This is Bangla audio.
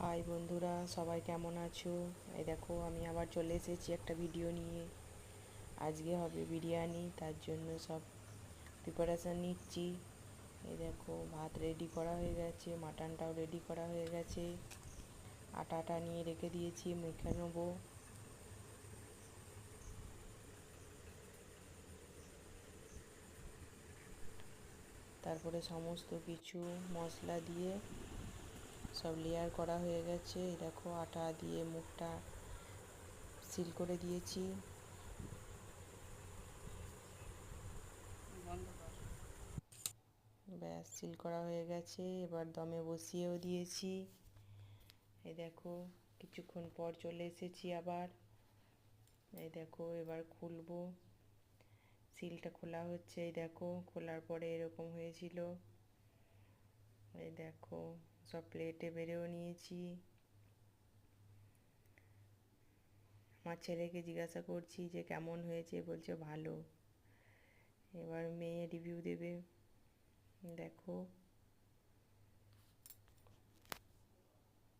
হাই বন্ধুরা, সবাই কেমন আছো? এই দেখো, আমি আবার চলে এসেছি একটা ভিডিও নিয়ে। আজকে হবে বিরিয়ানি, তার জন্য সব প্রিপারেশান নিচ্ছি। এই দেখো, ভাত রেডি করা হয়ে গেছে মাটনটাও রেডি করা হয়ে গেছে। আটাটা নিয়ে রেখে দিয়েছি, মেখে নেব। তারপরে সমস্ত কিছু মশলা দিয়ে সব লেয়ার করা হয়ে গেছে। এই দেখো, আটা দিয়ে মুখটা সিল করে দিয়েছি। ব্যাস সিল করা হয়ে গেছে। এবার দমে বসিয়েও দিয়েছি। এই দেখো, কিছুক্ষণ পর চলে এসেছি আবার। এই দেখো, এবার খুলবো। সিলটা খোলা হচ্ছে, এই দেখো, খোলার পরে এরকম হয়েছিল। এই দেখো, সব প্লেটে বেড়েও নিয়েছি। আমার ছেলেকে জিজ্ঞাসা করছি যে কেমন হয়েছে? বলছে ভালো। এবার মেয়ে রিভিউ দেবে। দেখো।